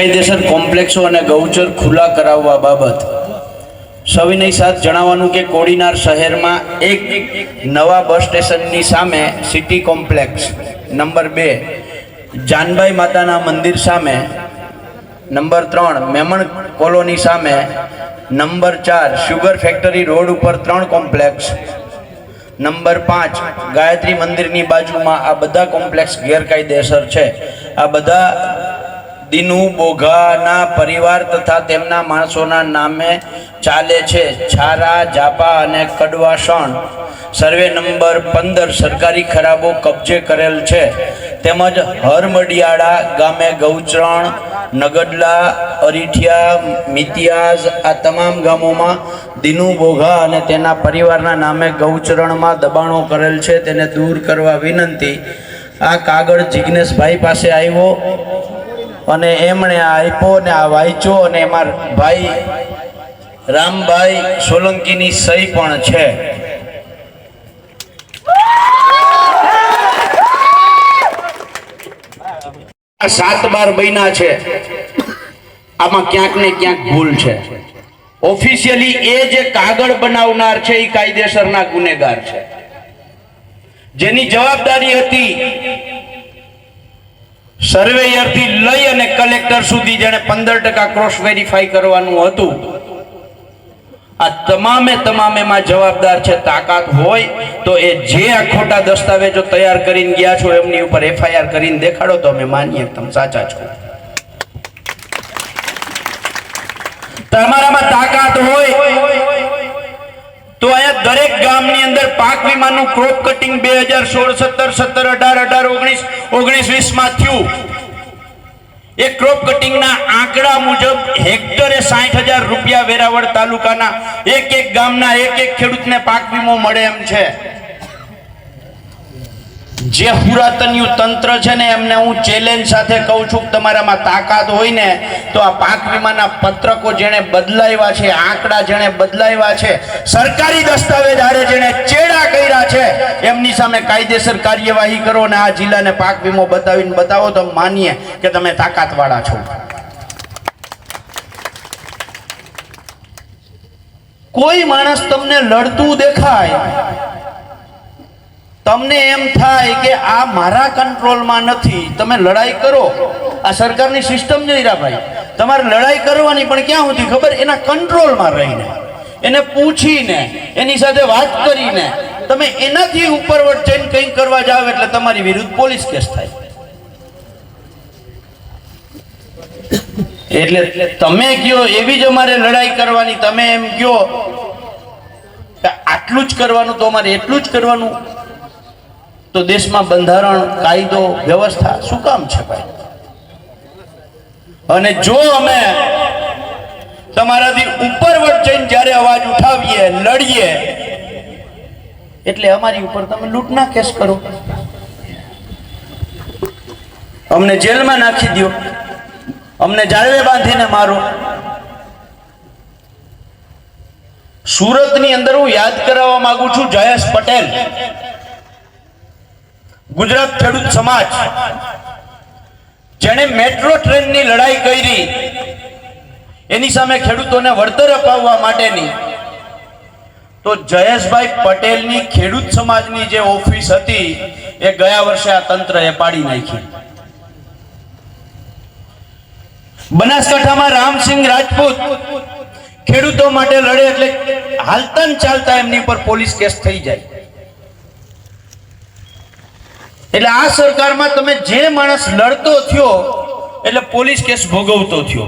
કાયદેસર કોમ્પ્લેક્સો અને ગૌચર ખુલ્લા કરાવવા બાબત. સવિનય સાથ જણાવવાનું કે કોડીનાર શહેરમાં એક નવા બસ સ્ટેશનની સામે સિટી કોમ્પ્લેક્સ નંબર બે જાનબાઈ માતાના મંદિર સામે નંબર ત્રણ, મેમણ કોલોની સામે નંબર ચાર શુગર ફેક્ટરી રોડ ઉપર ત્રણ કોમ્પ્લેક્સ. નંબર પાંચ, ગાયત્રી મંદિરની બાજુમાં આ બધા કોમ્પ્લેક્સ ગેરકાયદેસર છે. આ બધા દિનુ બોઘાના પરિવાર તથા તેમના માણસોના નામે ચાલે છે. છારા, જાપા અને કડવાસણ સર્વે નંબર પંદર સરકારી ખરાબો કબજે કરેલ છે. તેમજ હરમડિયાળા ગામે ગૌચરણ, નગડલા, અરીઠિયા, મિતિયાઝ આ તમામ ગામોમાં દિનુ બોઘા અને તેના પરિવારના નામે ગૌચરણમાં દબાણો કરેલ છે. તેને દૂર કરવા વિનંતી આ કાગળ જિજ્ઞેશભાઈ પાસે આવ્યો. અને એમણે આ આપ્યો ને આ વાંચ્યો અને એમાં ભાઈ રામભાઈ સોલંકીની સહી પણ છે. સાત બાર મહિના છે. આમાં ક્યાંક ને ક્યાંક ભૂલ છે. ઓફિશિયલી એ જે કાગળ બનાવનાર છે એ કાયદેસરના ગુનેગાર છે. જેની જવાબદારી હતી સર્વેયરથી લઈ અને કલેક્ટર સુધી જેણે પંદર ટકા ક્રોસ વેરીફાઈ કરવાનું હતું. આ તમામે તમામેમાં જવાબદાર છે, તાકાત હોય તો એ જે આ ખોટા દસ્તાવેજો તૈયાર કરીને ગયા છો એમની ઉપર એફઆઈઆર કરીને દેખાડો તો અમે માનીએ તમે સાચા છો. તમારામાં તાકાત હોય તો અહીંયા દરેક ગામની અંદર પાક વીમાનું ક્રોપ કટિંગ બે હજાર સોળ, સત્તર સત્તર, અઢાર અઢાર, ઓગણીસ ઓગણીસ વીસમાં થયું. એ ક્રોપ કટિંગના આંકડા મુજબ હેક્ટરે સાઠ હજાર રૂપિયા વેરાવળ તાલુકાના એક એક ગામના એક એક ખેડૂતને પાક વીમો મળે એમ છે. જે પુરાતનયું તંત્ર છે ને, એમને હું ચેલેન્જ સાથે કહું છું કે તમારામાં તાકાત હોય ને, તો આ પાક વીમાના પત્રકો જેણે બદલાવ્યા છે, આંકડા જેણે બદલાવ્યા છે, સરકારી દસ્તાવેજ હારે જેણે ચેડા કર્યા છે, એમની સામે કાયદેસર કાર્યવાહી કરો અને આ જિલ્લાને પાક વીમો બતાવીને બતાવો તો માનીએ કે તમે તાકાતવાળા છો. કોઈ માણસ તમને લડતું દેખાય તમને એમ થાય કે આ મારા કંટ્રોલમાં નથી, તમે લડાઈ કરો. આ સરકારની સિસ્ટમ જ હીરાભાઈ તમારે લડાઈ કરવાની પણ ક્યાં સુધી ખબર? એના કંટ્રોલમાં રહીને. એને પૂછીને, એની સાથે વાત કરીને. તમે એનાથી ઉપરવટ જઈને કંઈક કરવા જાવ એટલે તમારી વિરુદ્ધ પોલીસ કેસ થાય. એટલે તમે કયો, એવી જ અમારે લડાઈ કરવાની, તમે એમ કયો આટલું જ કરવાનું તો અમારે એટલું જ કરવાનું. તો દેશમાં બંધારણ, કાયદો, વ્યવસ્થા શું કામ છે ભાઈ? અને જો અમે તમારાથી ઉપરવટ જઈને જ્યારે અવાજ ઉઠાવીએ, લડીએ, એટલે અમારી ઉપર તમે લૂંટના કેસ કરો. અમને જેલમાં નાખી દો અમને જાળવે બાંધીને મારો. સુરતની અંદર હું યાદ કરાવવા માંગુ છું જયેશ પટેલ. ગુજરાત ખેડૂત સમાજ જેણે મેટ્રો ટ્રેનની લડાઈ કરી, એની સામે ખેડૂતોને વળતર અપાવવા માટેની, તો જયેશભાઈ પટેલની ખેડૂત સમાજની જે ઓફિસ હતી, એ ગયા વર્ષે આ તંત્રએ પાડી નાખી. બનાસકાંઠામાં રામસિંહ રાજપૂત ખેડૂતો માટે લડે એટલે હાલતા ચાલતા એમની પર પોલીસ કેસ થઈ જાય. એટલે આ સરકારમાં તમે જે માણસ લડતો થયો, એટલે પોલીસ કેસ ભોગવતો થયો.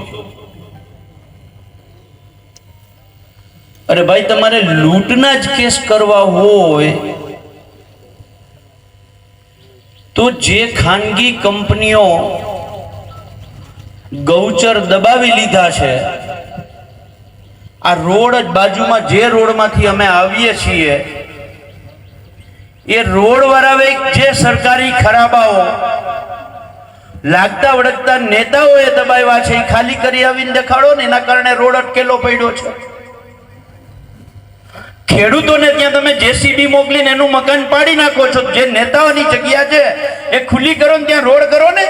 અરે ભાઈ, તમારે લૂંટના જ કેસ કરવા હોય, તો જે ખાનગી કંપનીઓ ગૌચર દબાવી લીધા છે, આ રોડ જ બાજુમાં જે રોડમાંથી અમે આવીએ છીએ એ રોડ વરાવે જે સરકારી ખરાબાઓ લાગતા વળગતા નેતાઓએ દબાવ્યા છે, એ ખાલી કરી આવીને દેખાડો ને, એના કારણે રોડ અટકેલો પડ્યો છે. ખેડૂતોને ત્યાં તમે જેસીબી મોકલીને એનું મકાન પાડી નાખો છો, જે નેતાઓની જગ્યા છે, એ ખુલ્લી કરો ને, ત્યાં રોડ કરો ને.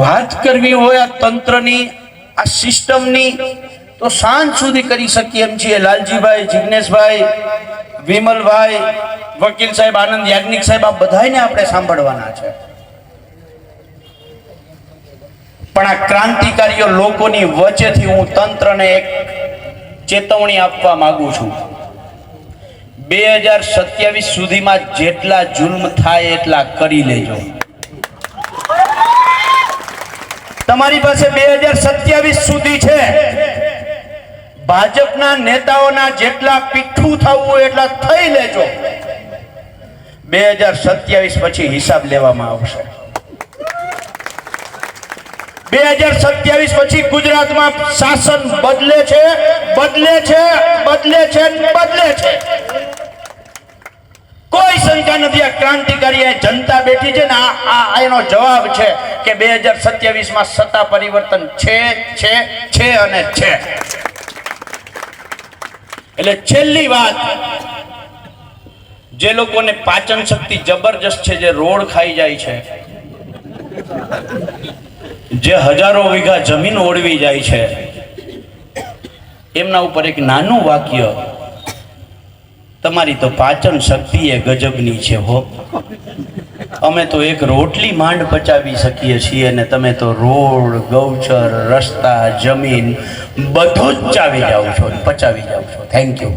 વાત કરવી હોય આ તંત્રની, આ સિસ્ટમની તો સાંજ સુધી કરી શકીએ એમ છીએ. લાલજીભાઈ, જિગ્નેશભાઈ, વિમલભાઈ, વકીલ સાહેબ, આનંદ યાજ્ઞિક સાહેબ, આ બધાને આપણે સાંભળવાના છે. પણ આ ક્રાંતિકારીઓ લોકોની વચ્ચેથી હું તંત્રને એક ચેતવણી આપવા માંગુ છું. બે હજાર સત્યાવીસ સુધીમાં જેટલા જુલ્મ થાય એટલા કરી લેજો. તમારી પાસે બે હજાર સત્યાવીસ સુધી છે. ભાજપના નેતાઓના જેટલા પીઠું થવું એટલા થઈ લેજો. બે હજાર સત્યાવીસ પછી હિસાબ લેવામાં આવશે. બે હજાર સત્યાવીસ પછી ગુજરાતમાં શાસન બદલે છે બદલે છે બદલે છે બદલે છે. કોઈ શંકા નથી, આ ક્રાંતિકારી જનતા બેઠી છે ને, આ એનો જવાબ છે કે બે હજાર સત્યાવીસમાં સત્તા પરિવર્તન છે છે છે અને છે. એટલે છેલ્લી વાત, જે લોકોને પાચન શક્તિ જબરજસ્ત છે, જે રોડ ખાઈ જાય છે, જે હજારો વીઘા જમીન ઓળવી જાય છે, એમના ઉપર એક નાનું વાક્ય, તમારી તો પાચન શક્તિ એ ગજબની છે હો. અમે તો એક રોટલી માંડ પચાવી શકીએ છીએ અને તમે તો રોડ, ગૌચર, રસ્તા, જમીન બધું જ ચાવી જાઓ છો પચાવી જાઓ છો. Thank you